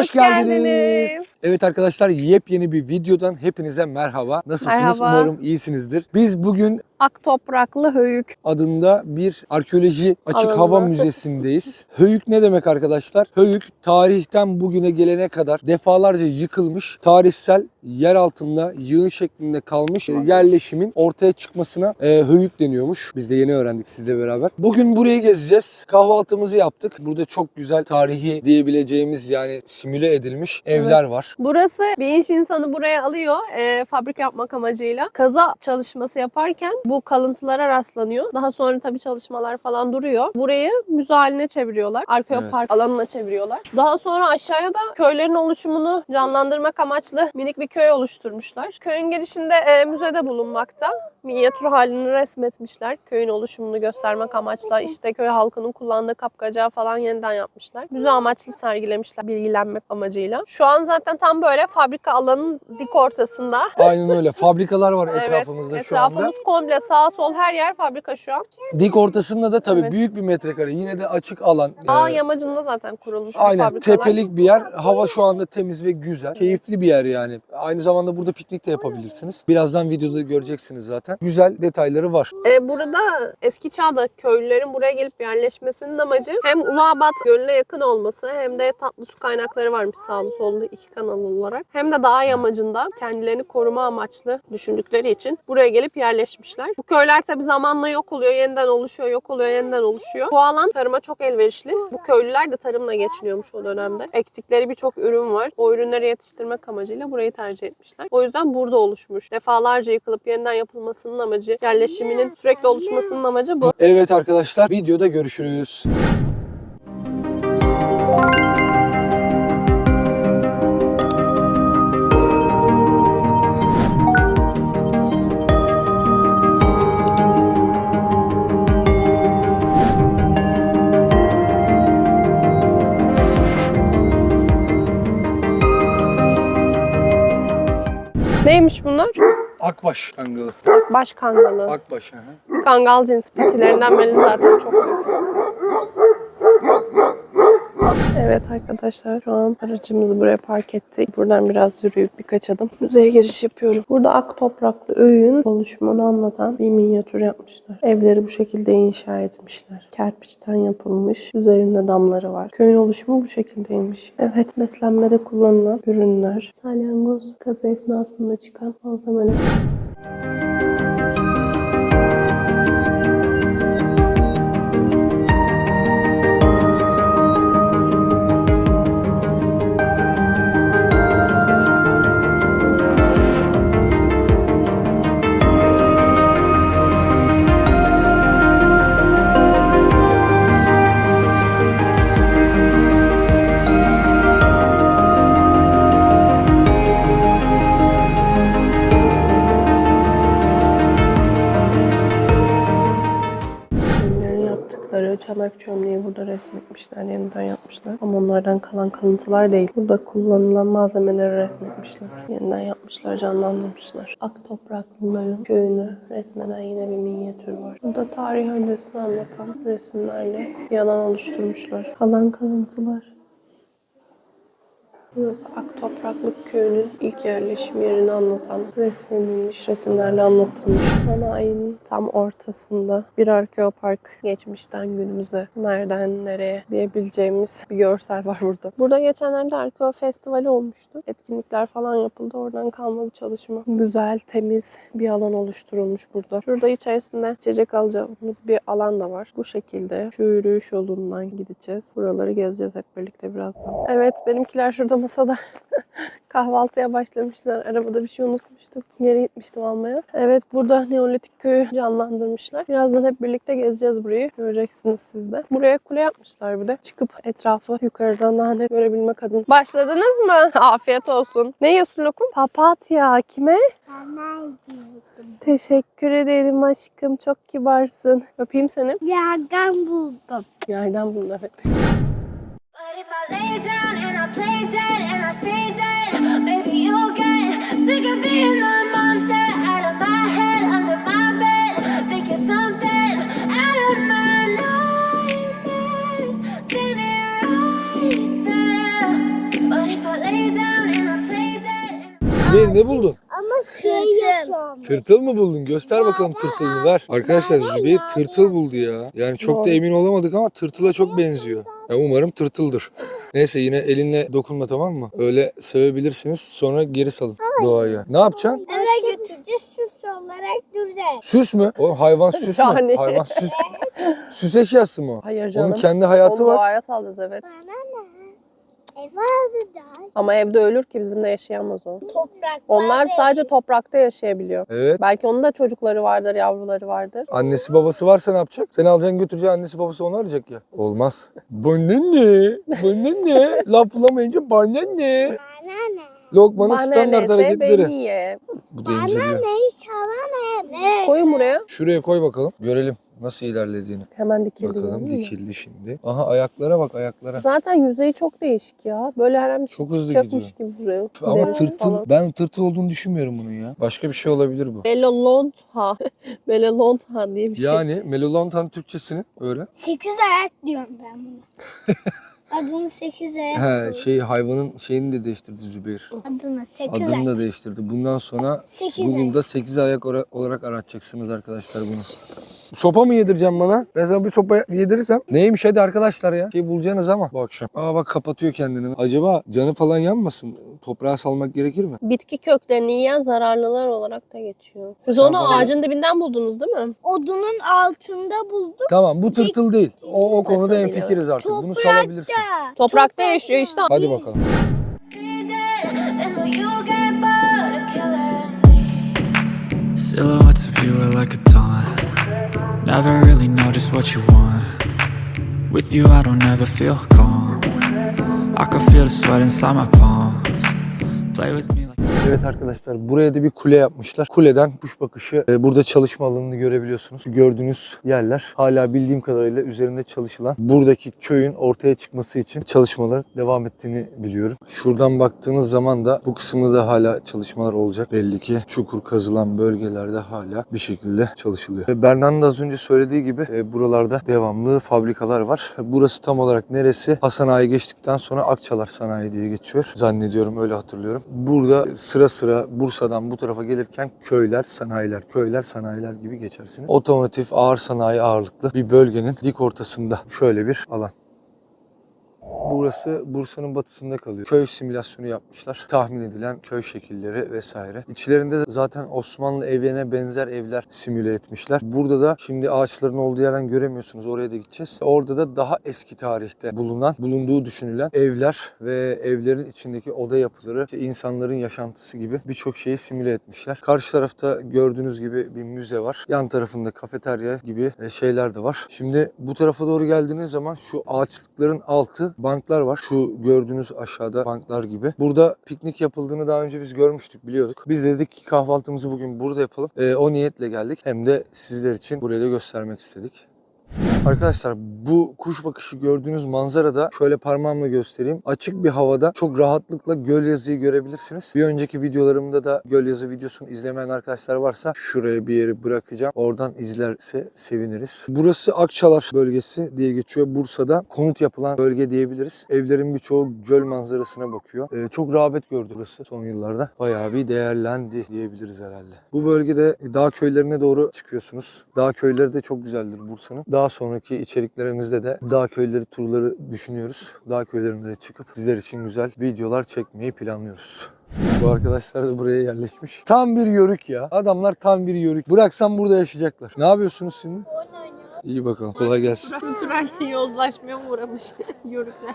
Hoş, geldiniz. Evet arkadaşlar yepyeni bir videodan hepinize merhaba. Nasılsınız? Merhaba. Umarım iyisinizdir. Biz bugün Ak topraklı höyük. adında bir arkeoloji açık Alanında. hava müzesindeyiz. Höyük ne demek arkadaşlar? Höyük tarihten bugüne gelene kadar defalarca yıkılmış, tarihsel yer altında yığın şeklinde kalmış e, yerleşimin ortaya çıkmasına e, höyük deniyormuş. Biz de yeni öğrendik sizle beraber. Bugün burayı gezeceğiz. Kahvaltımızı yaptık. Burada çok güzel tarihi diyebileceğimiz yani simüle edilmiş evler var. Burası bir iş insanı buraya alıyor e, fabrika yapmak amacıyla. Kaza çalışması yaparken bu kalıntılara rastlanıyor. Daha sonra tabii çalışmalar falan duruyor. Burayı müze haline çeviriyorlar. Arkeopark alanına çeviriyorlar. Daha sonra aşağıya da köylerin oluşumunu canlandırmak amaçlı minik bir köy oluşturmuşlar. Köyün girişinde e, müzede bulunmakta. Minyatür halini resmetmişler. Köyün oluşumunu göstermek amaçla işte köy halkının kullandığı kapkacağı falan yeniden yapmışlar. Müze amaçlı sergilemişler bilgilenmek amacıyla. Şu an zaten tam böyle fabrika alanının dik ortasında. Aynen öyle. Fabrikalar var etrafımızda evet, şu anda. etrafımız komple sağ sol her yer fabrika şu an. Dik ortasında da tabii Evet. büyük bir metrekare. Yine de açık alan. Dağ Ee, yamacında zaten kurulmuş bu Aynen fabrikalar. tepelik bir yer. Hava şu anda temiz ve güzel. Keyifli bir yer yani. Aynı zamanda burada piknik de yapabilirsiniz. Birazdan videoda göreceksiniz zaten. Güzel detayları var. Ee, burada eski çağda köylülerin buraya gelip yerleşmesinin amacı hem Uluabat Gölü'ne yakın olması hem de tatlı su kaynakları varmış sağlı sollu iki kanal olarak. Hem de dağ yamacında kendilerini koruma amaçlı düşündükleri için buraya gelip yerleşmişler. Bu köyler tabi zamanla yok oluyor, yeniden oluşuyor, yok oluyor, yeniden oluşuyor. Bu alan tarıma çok elverişli. Bu köylüler de tarımla geçiniyormuş o dönemde. Ektikleri birçok ürün var. O ürünleri yetiştirmek amacıyla burayı tercih etmişler. O yüzden burada oluşmuş. Defalarca yıkılıp yeniden yapılmasının amacı, yerleşiminin sürekli oluşmasının amacı bu. Evet arkadaşlar videoda görüşürüz. Neymiş bunlar? Akbaş kangalı. Baş kangalı. Akbaş. hı. Kangal cinsi patilerinden belli zaten çok büyük. Evet arkadaşlar şu an aracımızı buraya park ettik. Buradan biraz yürüyüp birkaç adım müzeye giriş yapıyorum. Burada ak topraklı öğün oluşumunu anlatan bir minyatür yapmışlar. Evleri bu şekilde inşa etmişler. Kerpiçten yapılmış. Üzerinde damları var. Köyün oluşumu bu şekildeymiş. Evet beslenmede kullanılan ürünler. Salyangoz kaza esnasında çıkan malzemeler. Çanak çömleği burada resmetmişler, yeniden yapmışlar. Ama onlardan kalan kalıntılar değil. Burada kullanılan malzemeleri resmetmişler. Yeniden yapmışlar, canlandırmışlar. Ak topraklıların köyünü resmeden yine bir minyatür var. Burada tarih öncesini anlatan resimlerle bir alan oluşturmuşlar. Kalan kalıntılar Burası Ak Topraklık Köyü'nün ilk yerleşim yerini anlatan resmedilmiş, resimlerle anlatılmış. Sanayinin tam ortasında bir arkeopark geçmişten günümüze nereden nereye diyebileceğimiz bir görsel var burada. Burada geçenlerde Arkeo Festivali olmuştu. Etkinlikler falan yapıldı. Oradan kalma bir çalışma. Güzel, temiz bir alan oluşturulmuş burada. Şurada içerisinde içecek alacağımız bir alan da var. Bu şekilde şu yürüyüş yolundan gideceğiz. Buraları gezeceğiz hep birlikte birazdan. Evet benimkiler şurada masada kahvaltıya başlamışlar. Arabada bir şey unutmuştuk. Geri gitmiştim almaya. Evet burada Neolitik köyü canlandırmışlar. Birazdan hep birlikte gezeceğiz burayı. Göreceksiniz siz de. Buraya kule yapmışlar bir de. Çıkıp etrafı yukarıdan daha net görebilmek adına. Başladınız mı? Afiyet olsun. Ne yiyorsun lokum? Papatya. Kime? Teşekkür ederim aşkım. Çok kibarsın. Öpeyim seni. Yerden buldum. Yerden bunu evet. But if I lay down ne, ne buldun? Yok. Tırtıl mı buldun? Göster bakalım tırtılını ver. Arkadaşlar Zübeyir tırtıl buldu ya. Yani çok da emin olamadık ama tırtıla çok benziyor. Ya umarım tırtıldır. Neyse yine elinle dokunma tamam mı? Öyle sevebilirsiniz. Sonra geri salın doğaya. Ne yapacaksın? Eve götüreceğiz süs olarak duracağız. Süs mü? O hayvan süs mü? Yani. Hayvan süs. Süs eşyası mı o? Hayır canım. Onun kendi hayatı Onu var. doğaya salacağız evet. Bana? Ev da. Ama evde ölür ki bizimle yaşayamaz o. Toprak. Onlar sadece toprakta yaşayabiliyor. Evet. Belki onun da çocukları vardır, yavruları vardır. Annesi babası varsa ne yapacak? Seni alacaksın götüreceksin annesi babası onu arayacak ya. Olmaz. Bana ne? Bana ne? Laf bulamayınca bana ne? Bana ne? Lokmanın Bana standart hareketleri. ye. Bu da inceliyor. Ne sana ne? Ne? Koyun buraya. Şuraya koy bakalım. Görelim nasıl ilerlediğini. Hemen dikildi. Bakalım gördün mü? dikildi şimdi. Aha ayaklara bak ayaklara. Zaten yüzeyi çok değişik ya. Böyle her an bir şey Çok hızlı çıkacakmış gibi duruyor. Ama tırtıl, falan. ben tırtıl olduğunu düşünmüyorum bunun ya. Başka bir şey olabilir bu. Belolontha. Belolontha diye bir şey. Yani melolontan Türkçesini öyle. Sekiz ayak diyorum ben buna. Adını sekiz ayak. He, koy. şey hayvanın şeyini de değiştirdi Zübeyir. Adını sekiz Adını ayak. da değiştirdi. Bundan sonra Sekiz Google'da 8 ayak ora- olarak aratacaksınız arkadaşlar bunu. Sopa mı yedireceğim bana? Ben sana bir sopa yedirirsem. Neymiş hadi arkadaşlar ya. Şey bulacaksınız ama bu akşam. Aa bak kapatıyor kendini. Acaba canı falan yanmasın? Toprağa salmak gerekir mi? Bitki köklerini yiyen zararlılar olarak da geçiyor. Siz Tamam. onu ağacın dibinden buldunuz değil mi? Odunun altında bulduk. Tamam bu tırtıl değil. O, o konuda değil, hemfikiriz artık. Bunu Toprakta. salabilirsin. Toprakta yaşıyor işte. Hadi bakalım. Stay dead, then will you get bored of killing me? Silhouettes of you are like a taunt. Never really know just what you want. With you, I don't ever feel calm. I can feel the sweat inside my palms. Play with me like. Evet arkadaşlar buraya da bir kule yapmışlar. Kuleden kuş bakışı e, burada çalışma alanını görebiliyorsunuz. Gördüğünüz yerler hala bildiğim kadarıyla üzerinde çalışılan buradaki köyün ortaya çıkması için çalışmalar devam ettiğini biliyorum. Şuradan baktığınız zaman da bu kısımda da hala çalışmalar olacak. Belli ki çukur kazılan bölgelerde hala bir şekilde çalışılıyor. Ve Berna'nın da az önce söylediği gibi e, buralarda devamlı fabrikalar var. Burası tam olarak neresi? Hasan geçtikten sonra Akçalar Sanayi diye geçiyor. Zannediyorum öyle hatırlıyorum. Burada sıra sıra Bursa'dan bu tarafa gelirken köyler, sanayiler, köyler, sanayiler gibi geçersiniz. Otomotiv, ağır sanayi ağırlıklı bir bölgenin dik ortasında şöyle bir alan. Burası Bursa'nın batısında kalıyor. Köy simülasyonu yapmışlar. Tahmin edilen köy şekilleri vesaire. İçlerinde de zaten Osmanlı evlerine benzer evler simüle etmişler. Burada da şimdi ağaçların olduğu yerden göremiyorsunuz. Oraya da gideceğiz. Orada da daha eski tarihte bulunan, bulunduğu düşünülen evler ve evlerin içindeki oda yapıları, işte insanların yaşantısı gibi birçok şeyi simüle etmişler. Karşı tarafta gördüğünüz gibi bir müze var. Yan tarafında kafeterya gibi e, şeyler de var. Şimdi bu tarafa doğru geldiğiniz zaman şu ağaçlıkların altı banklar var. Şu gördüğünüz aşağıda banklar gibi. Burada piknik yapıldığını daha önce biz görmüştük, biliyorduk. Biz dedik ki kahvaltımızı bugün burada yapalım. E, o niyetle geldik. Hem de sizler için burayı da göstermek istedik. Arkadaşlar bu kuş bakışı gördüğünüz manzarada şöyle parmağımla göstereyim. Açık bir havada çok rahatlıkla göl yazıyı görebilirsiniz. Bir önceki videolarımda da göl yazı videosunu izlemeyen arkadaşlar varsa şuraya bir yeri bırakacağım. Oradan izlerse seviniriz. Burası Akçalar bölgesi diye geçiyor. Bursa'da konut yapılan bölge diyebiliriz. Evlerin birçoğu göl manzarasına bakıyor. Ee, çok rağbet gördü burası son yıllarda. Bayağı bir değerlendi diyebiliriz herhalde. Bu bölgede dağ köylerine doğru çıkıyorsunuz. Dağ köyleri de çok güzeldir Bursa'nın. Daha sonraki içeriklerimizde de dağ köyleri turları düşünüyoruz. Dağ köylerine de çıkıp sizler için güzel videolar çekmeyi planlıyoruz. Bu arkadaşlar da buraya yerleşmiş. Tam bir yörük ya. Adamlar tam bir yörük. Bıraksam burada yaşayacaklar. Ne yapıyorsunuz şimdi? İyi bakalım. Kolay gelsin. Kültürel yozlaşmaya uğramış yörükler.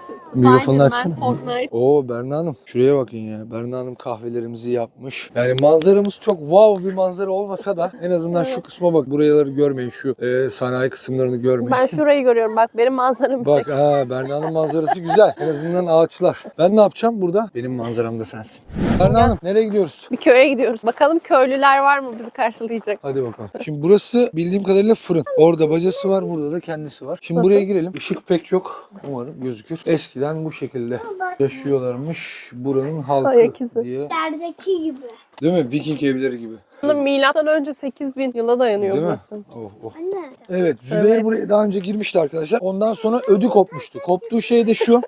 Açsana. Fortnite. Oo Berna Hanım. Şuraya bakın ya. Berna Hanım kahvelerimizi yapmış. Yani manzaramız çok wow bir manzara olmasa da en azından şu kısma bak. Buraları görmeyin. Şu e, sanayi kısımlarını görmeyin. Ben şurayı görüyorum bak benim manzaramı Bak çek. ha Berna'nın manzarası güzel. En azından ağaçlar. Ben ne yapacağım burada? Benim manzaram da sensin. Berna Hanım nereye gidiyoruz? Bir köye gidiyoruz. Bakalım köylüler var mı bizi karşılayacak? Hadi bakalım. Şimdi burası bildiğim kadarıyla fırın. Orada bacası var, burada da kendisi var. Şimdi buraya girelim. Işık pek yok. Umarım gözükür. Eskiden bu şekilde yaşıyorlarmış buranın halkı izi. diye. Derdeki gibi. Değil mi? Viking evleri gibi. Milattan önce 8000 yıla dayanıyor Değil mi? burası. Oh, oh. Anne. Evet Zübeyir Evet. buraya daha önce girmişti arkadaşlar. Ondan sonra ödü kopmuştu. Koptuğu şey de şu.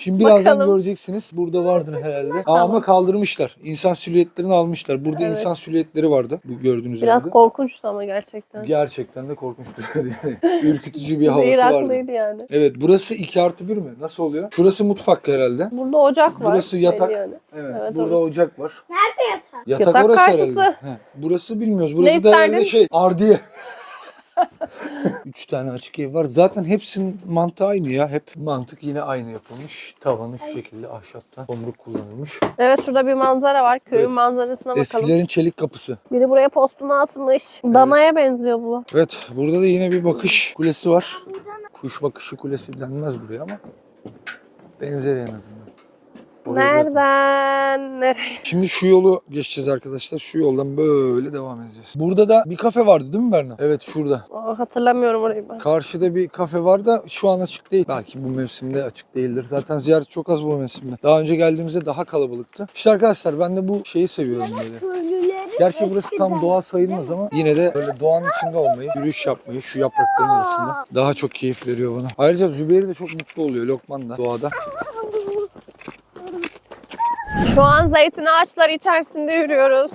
Şimdi birazdan Bakalım. göreceksiniz. Burada vardır herhalde. Aa, ama kaldırmışlar. İnsan silüetlerini almışlar. Burada Evet. insan silüetleri vardı. Bu gördüğünüz Biraz yerde. korkunçtu ama gerçekten. Gerçekten de korkunçtu. Yani Ürkütücü bir havası vardı. yani. Evet burası 2 artı 1 mi? Nasıl oluyor? Şurası mutfak herhalde. Burada ocak var. Burası yatak. belli Yani. Evet, Evet, burada orası. ocak var. Nerede yatak? Yatak, Yatak orası karşısı. herhalde. He, burası bilmiyoruz. Burası Ne da herhalde isterdin? şey ardiye. Üç tane açık ev var. Zaten hepsinin mantığı aynı ya. Hep mantık yine aynı yapılmış. Tavanı şu şekilde ahşaptan tomruk kullanılmış. Evet şurada bir manzara var. Köyün Evet. manzarasına bakalım. Eskilerin çelik kapısı. Biri buraya postunu asmış. Danaya benziyor bu. Evet burada da yine bir bakış kulesi var. Kuş bakışı kulesi denmez buraya ama benzer en azından. Oraya bırakma. Nereden nereye? Şimdi şu yolu geçeceğiz arkadaşlar. Şu yoldan böyle devam edeceğiz. Burada da bir kafe vardı değil mi Berna? Evet şurada. Aa, hatırlamıyorum orayı ben. Karşıda bir kafe var da şu an açık değil. Belki bu mevsimde açık değildir. Zaten ziyaret çok az bu mevsimde. Daha önce geldiğimizde daha kalabalıktı. İşte arkadaşlar ben de bu şeyi seviyorum böyle. Gerçi burası tam doğa sayılmaz ama yine de böyle doğanın içinde olmayı, yürüyüş yapmayı şu yaprakların arasında daha çok keyif veriyor bana. Ayrıca Zübeyir de çok mutlu oluyor Lokman da doğada. Şu an zeytin ağaçları içerisinde yürüyoruz.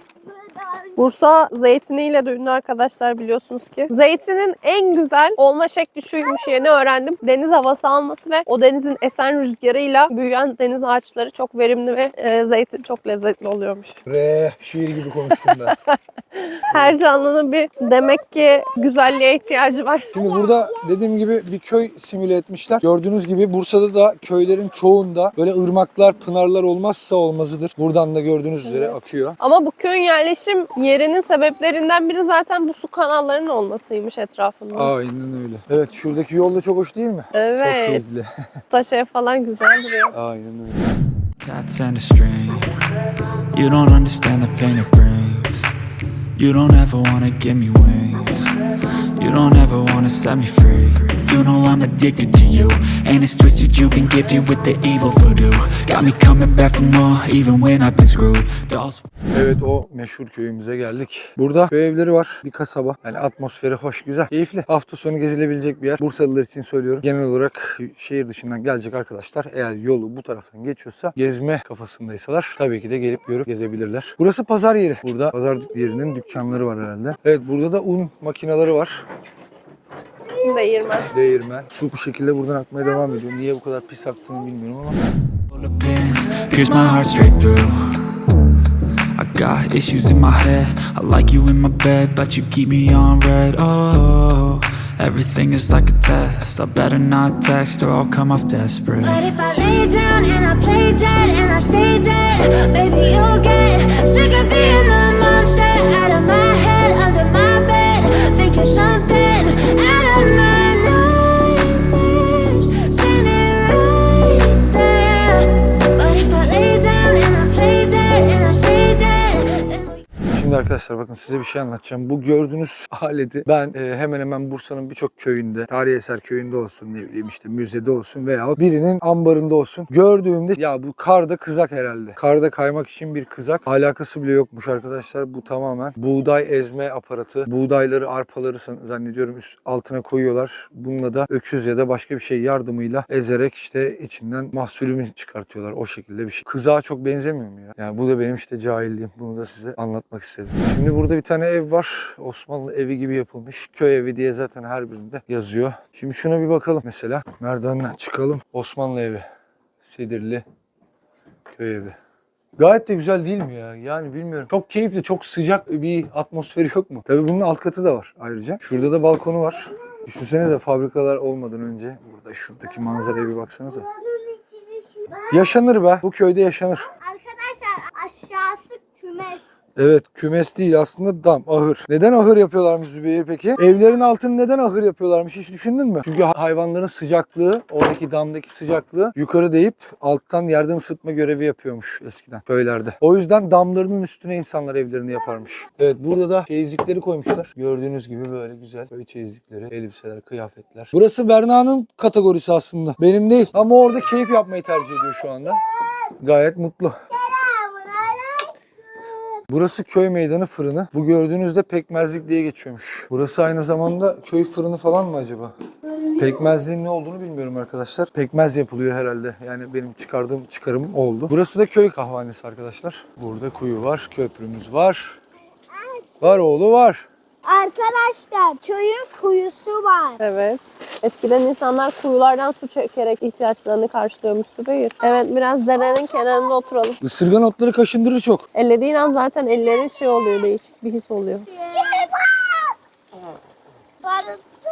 Bursa zeytiniyle de ünlü arkadaşlar biliyorsunuz ki. Zeytinin en güzel olma şekli şuymuş yeni öğrendim. Deniz havası alması ve o denizin esen rüzgarıyla büyüyen deniz ağaçları çok verimli ve e, zeytin çok lezzetli oluyormuş. Re şiir gibi konuştum ben. Her canlının bir demek ki güzelliğe ihtiyacı var. Şimdi burada dediğim gibi bir köy simüle etmişler. Gördüğünüz gibi Bursa'da da köylerin çoğunda böyle ırmaklar, pınarlar olmazsa olmazıdır. Buradan da gördüğünüz üzere akıyor. Ama bu köyün yerleşim yerinin sebeplerinden biri zaten bu su kanallarının olmasıymış etrafında. Aynen öyle. Evet şuradaki yol da çok hoş değil mi? Çok Evet. keyifli. Taş ev falan güzel duruyor. Aynen öyle. Cats and a string. You don't understand the pain it brings. You don't ever wanna give me wings. You don't ever wanna set me free. You know I'm addicted to you. And it's twisted, you've been gifted with the evil voodoo. Got me coming back for more, even when I've been screwed. Dolls Evet o meşhur köyümüze geldik. Burada köy evleri var. Bir kasaba. Yani atmosferi hoş, güzel, keyifli. Hafta sonu gezilebilecek bir yer. Bursalılar için söylüyorum. Genel olarak şehir dışından gelecek arkadaşlar eğer yolu bu taraftan geçiyorsa gezme kafasındaysalar tabii ki de gelip görüp gezebilirler. Burası pazar yeri. Burada pazar yerinin dükkanları var herhalde. Evet burada da un makineleri var. Değirmen. Değirmen. Su bu şekilde buradan akmaya devam ediyor. Niye bu kadar pis aktığını bilmiyorum ama. pierce my heart straight through. I got issues in my head. I like you in my bed, but you keep me on red. Oh, everything is like a test. I better not text or I'll come off desperate. But if I lay down and I play dead and I stay dead, baby, you'll get sick of being the Şimdi arkadaşlar bakın size bir şey anlatacağım. Bu gördüğünüz aleti ben e, hemen hemen Bursa'nın birçok köyünde, tarihi eser köyünde olsun ne bileyim işte müzede olsun veya birinin ambarında olsun gördüğümde ya bu karda kızak herhalde. Karda kaymak için bir kızak. Alakası bile yokmuş arkadaşlar. Bu tamamen buğday ezme aparatı. Buğdayları, arpaları zannediyorum üst altına koyuyorlar. Bununla da öküz ya da başka bir şey yardımıyla ezerek işte içinden mahsulümü çıkartıyorlar. O şekilde bir şey. Kızağa çok benzemiyor mu ya? Yani bu da benim işte cahilliğim. Bunu da size anlatmak istedim. Şimdi burada bir tane ev var. Osmanlı evi gibi yapılmış. Köy evi diye zaten her birinde yazıyor. Şimdi şuna bir bakalım mesela. Merdivenden çıkalım. Osmanlı evi. Sedirli köy evi. Gayet de güzel değil mi ya? Yani bilmiyorum. Çok keyifli, çok sıcak bir atmosferi yok mu? Tabii bunun alt katı da var ayrıca. Şurada da balkonu var. Düşünsenize fabrikalar olmadan önce burada şuradaki manzaraya bir baksanıza. Yaşanır be. Bu köyde yaşanır. Evet kümes değil aslında dam, ahır. Neden ahır yapıyorlarmış Zübeyir peki? Evlerin altını neden ahır yapıyorlarmış hiç düşündün mü? Çünkü hayvanların sıcaklığı, oradaki damdaki sıcaklığı yukarı deyip alttan yerden ısıtma görevi yapıyormuş eskiden köylerde. O yüzden damlarının üstüne insanlar evlerini yaparmış. Evet burada da çeyizlikleri koymuşlar. Gördüğünüz gibi böyle güzel köy çeyizlikleri, elbiseler, kıyafetler. Burası Berna'nın kategorisi aslında. Benim değil. Ama orada keyif yapmayı tercih ediyor şu anda. Gayet mutlu. Burası köy meydanı fırını. Bu gördüğünüzde pekmezlik diye geçiyormuş. Burası aynı zamanda köy fırını falan mı acaba? Pekmezliğin ne olduğunu bilmiyorum arkadaşlar. Pekmez yapılıyor herhalde. Yani benim çıkardığım çıkarım oldu. Burası da köy kahvanesi arkadaşlar. Burada kuyu var, köprümüz var. Var oğlu var. Arkadaşlar köyün kuyusu var. Evet. Eskiden insanlar kuyulardan su çekerek ihtiyaçlarını karşılıyormuş Sübeyir. Evet biraz derenin kenarında oturalım. Isırgan otları kaşındırır çok. Ellediğin an zaten ellerin şey oluyor değişik bir his oluyor. Barıttı.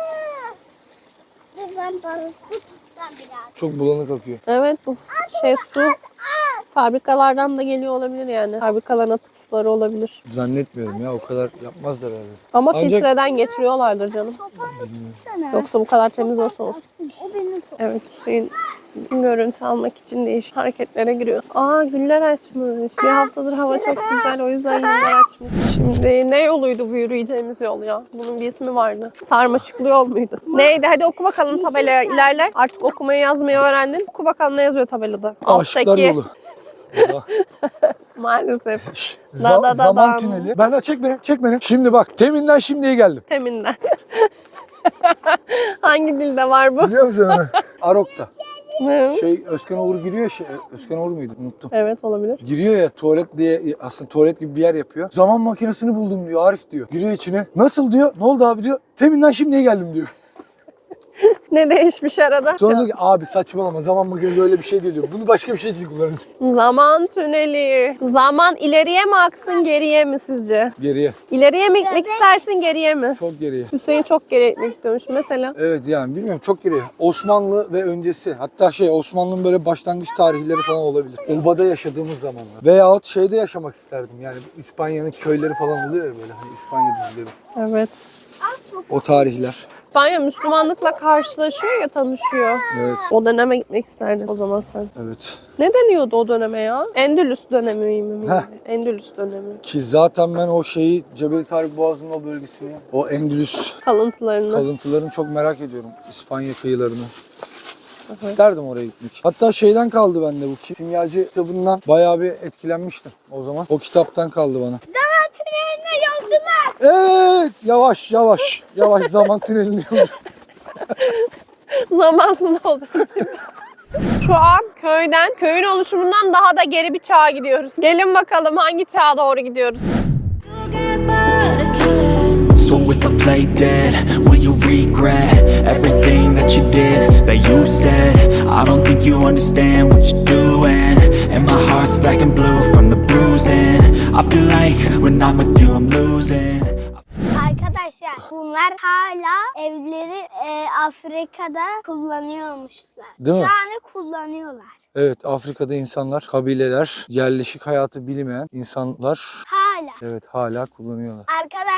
Ben barıttı biraz. Çok bulanık akıyor. Evet bu şey su fabrikalardan da geliyor olabilir yani. Fabrikaların atık suları olabilir. Zannetmiyorum ya o kadar yapmazlar herhalde. Ama Ancak- filtreden geçiriyorlardır canım. Yoksa bu kadar temiz nasıl olsun? O benim çok. Evet Hüseyin görüntü almak için değişik hareketlere giriyor. Aa güller açmış. Bir haftadır hava çok güzel o yüzden güller açmış. Şimdi ne yoluydu bu yürüyeceğimiz yol ya? Bunun bir ismi vardı. Sarmaşıklı yol muydu? Neydi? Hadi oku bakalım tabelaya ilerle. Artık okumayı yazmayı öğrendin. Oku bakalım ne yazıyor tabelada. Aşıklar yolu. Maalesef. Za- da da zaman dan. tüneli. Ben de çek beni, çek beni. Şimdi bak, teminden şimdiye geldim. Teminden. Hangi dilde var bu? Biliyor musun onu? Arok'ta. Şey, Özkan Uğur giriyor, şey, Özkan Uğur muydu? Unuttum. Evet olabilir. Giriyor ya tuvalet diye aslında tuvalet gibi bir yer yapıyor. Zaman makinesini buldum diyor Arif diyor. Giriyor içine. Nasıl diyor? Ne oldu abi diyor. Teminden şimdiye geldim diyor. Ne değişmiş arada? Sonra diyor ki abi saçmalama zaman makinesi öyle bir şey değil diyor. Bunu başka bir şey için kullanırız. Zaman tüneli. Zaman ileriye mi aksın geriye mi sizce? Geriye. İleriye mi gitmek istersin geriye mi? Çok geriye. Hüseyin çok geriye gitmek istiyormuş mesela. Evet yani bilmiyorum çok geriye. Osmanlı ve öncesi. Hatta şey Osmanlı'nın böyle başlangıç tarihleri falan olabilir. Obada yaşadığımız zamanlar. Veyahut şeyde yaşamak isterdim. Yani İspanya'nın köyleri falan oluyor ya böyle hani İspanya dizileri. Evet. O tarihler. İspanya Müslümanlıkla karşılaşıyor ya tanışıyor. Evet. O döneme gitmek isterdin o zaman sen. Evet. Ne deniyordu o döneme ya? Endülüs dönemi mi? Heh. Endülüs dönemi. Ki zaten ben o şeyi Cebeli Tarık Boğazı'nın o bölgesini, o Endülüs Kalıntılarını. kalıntılarını çok merak ediyorum. İspanya kıyılarını. İsterdim oraya gitmek. Hatta şeyden kaldı bende bu ki- simyacı kitabından bayağı bir etkilenmiştim o zaman. O kitaptan kaldı bana. Zaman tüneline yolculuk. Evet, yavaş yavaş. Yavaş zaman tünelini yolculuk. Zamansız için. Şu an köyden, köyün oluşumundan daha da geri bir çağa gidiyoruz. Gelin bakalım hangi çağa doğru gidiyoruz? So if I play dead, will you regret everything that you did, that you said? I don't think you understand what you're doing. And my heart's black and blue from the bruising. I feel like when I'm with you, I'm losing. Arkadaşlar bunlar hala evleri e, Afrika'da kullanıyormuşlar. Değil mi? Şu an kullanıyorlar. Evet, Afrika'da insanlar, kabileler, yerleşik hayatı bilmeyen insanlar Hala. evet hala kullanıyorlar.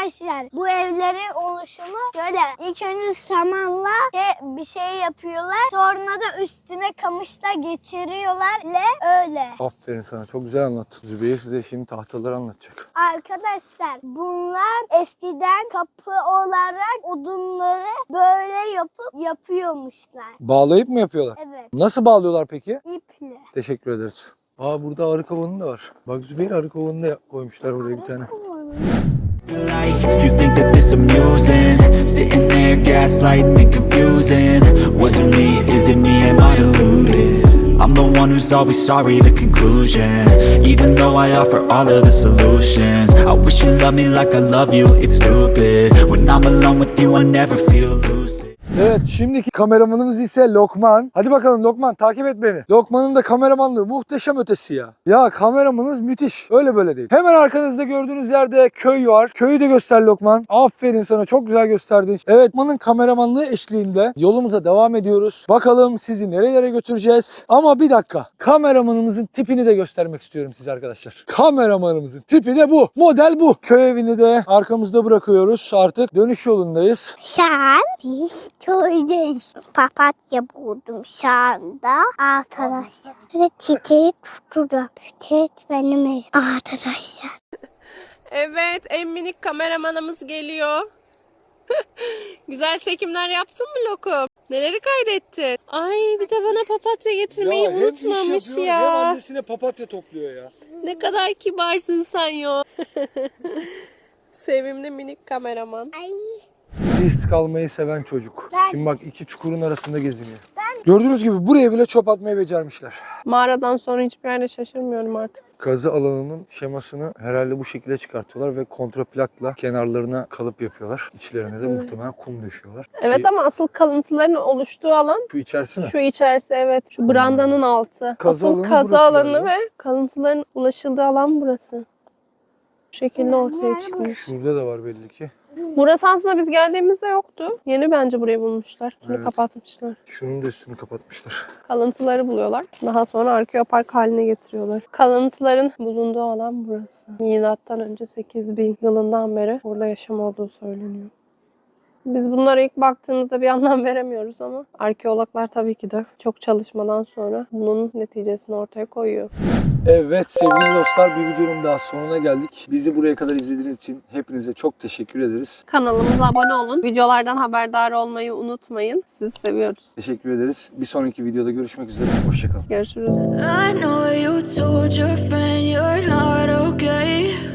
Arkadaşlar bu evlerin oluşumu şöyle ilk önce samanla şey- bir şey yapıyorlar sonra da üstüne kamışla geçiriyorlar ve öyle. Aferin sana. Çok güzel anlattın. Zübeyir size şimdi tahtaları anlatacak. Arkadaşlar bunlar eskiden kapı olarak odunları böyle yapıp yapıyormuşlar. Bağlayıp mı yapıyorlar? Evet Nasıl bağlıyorlar peki? iple. Teşekkür ederiz. Aa burada arı kovanı da var. Bak Zübeyir arı kovanı da koymuşlar oraya bir tane. Feel like you think that this amusing? Sitting there gaslighting and confusing. Was it me, is it me, am I deluded? I'm the one who's always sorry, the conclusion. Even though I offer all of the solutions. I wish you loved me like I love you, it's stupid. When I'm alone with you I never feel Evet şimdiki kameramanımız ise Lokman. Hadi bakalım Lokman takip et beni. Lokman'ın da kameramanlığı muhteşem ötesi ya. Ya kameramanız müthiş. Öyle böyle değil. Hemen arkanızda gördüğünüz yerde köy var. Köyü de göster Lokman. Aferin sana çok güzel gösterdin. Evet Lokman'ın kameramanlığı eşliğinde yolumuza devam ediyoruz. Bakalım sizi nerelere götüreceğiz. Ama bir dakika. Kameramanımızın tipini de göstermek istiyorum size arkadaşlar. Kameramanımızın tipi de bu. Model bu. Köy evini de arkamızda bırakıyoruz. Artık dönüş yolundayız. Şu biz köydeyiz. Papatya buldum şu anda. Arkadaşlar. Böyle çiçeği tutturup. Çiçek benim elim. Arkadaşlar. Evet en minik kameramanımız geliyor. Güzel çekimler yaptın mı Lokum? Neleri kaydettin? Ay bir de bana papatya getirmeyi unutmamış ya. annesine papatya topluyor ya. Ne kadar kibarsın sen ya. Sevimli minik kameraman. Ay. Risk almayı seven çocuk. Şimdi bak iki çukurun arasında geziniyor. Gördüğünüz gibi buraya bile çöp atmayı becermişler. Mağaradan sonra hiçbir yerde şaşırmıyorum artık. Kazı alanının şemasını herhalde bu şekilde çıkartıyorlar ve kontraplakla kenarlarına kalıp yapıyorlar. İçlerine de muhtemelen kum düşüyorlar. Evet Şey, ama asıl kalıntıların oluştuğu alan Şu içerisi mi? şu içerisi evet. Şu brandanın altı. Kazı asıl alanı kazı alanı galiba. ve kalıntıların ulaşıldığı alan burası. Bu şekilde ortaya çıkmış. Şurada da var belli ki. Burası aslında biz geldiğimizde yoktu. Yeni bence burayı bulmuşlar. Bunu Evet. kapatmışlar. Şunun da üstünü kapatmışlar. Kalıntıları buluyorlar. Daha sonra arkeopark haline getiriyorlar. Kalıntıların bulunduğu alan burası. Milattan önce 8000 yılından beri burada yaşam olduğu söyleniyor. Biz bunlara ilk baktığımızda bir anlam veremiyoruz ama arkeologlar tabii ki de çok çalışmadan sonra bunun neticesini ortaya koyuyor. Evet sevgili dostlar bir videonun daha sonuna geldik. Bizi buraya kadar izlediğiniz için hepinize çok teşekkür ederiz. Kanalımıza abone olun. Videolardan haberdar olmayı unutmayın. Sizi seviyoruz. Teşekkür ederiz. Bir sonraki videoda görüşmek üzere. Hoşçakalın. Görüşürüz. I know you told your friend you're not okay.